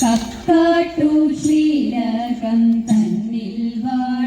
കക്കാട്ടു ശ്രീരകം തന്നിൽ വാ